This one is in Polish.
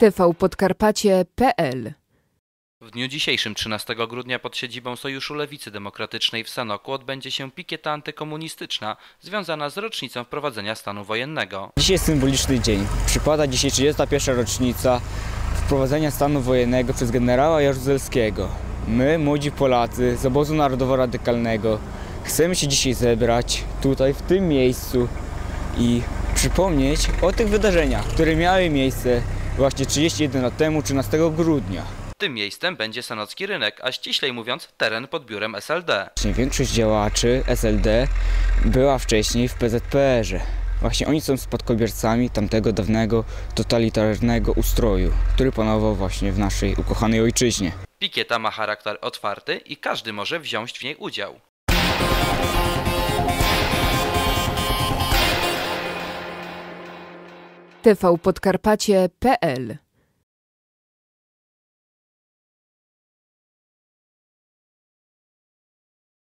tvpodkarpacie.pl W dniu dzisiejszym, 13 grudnia, pod siedzibą Sojuszu Lewicy Demokratycznej w Sanoku odbędzie się pikieta antykomunistyczna związana z rocznicą wprowadzenia stanu wojennego. Dzisiaj jest symboliczny dzień. Przypada dzisiaj 31. rocznica wprowadzenia stanu wojennego przez generała Jaruzelskiego. My, młodzi Polacy z obozu narodowo-radykalnego, chcemy się dzisiaj zebrać tutaj, w tym miejscu i przypomnieć o tych wydarzeniach, które miały miejsce właśnie 31 lat temu, 13 grudnia. Tym miejscem będzie Sanocki Rynek, a ściślej mówiąc teren pod biurem SLD. Właśnie większość działaczy SLD była wcześniej w PZPR-ze. Właśnie oni są spadkobiercami tamtego dawnego totalitarnego ustroju, który panował właśnie w naszej ukochanej ojczyźnie. Pikieta ma charakter otwarty i każdy może wziąć w niej udział. tvpodkarpacie.pl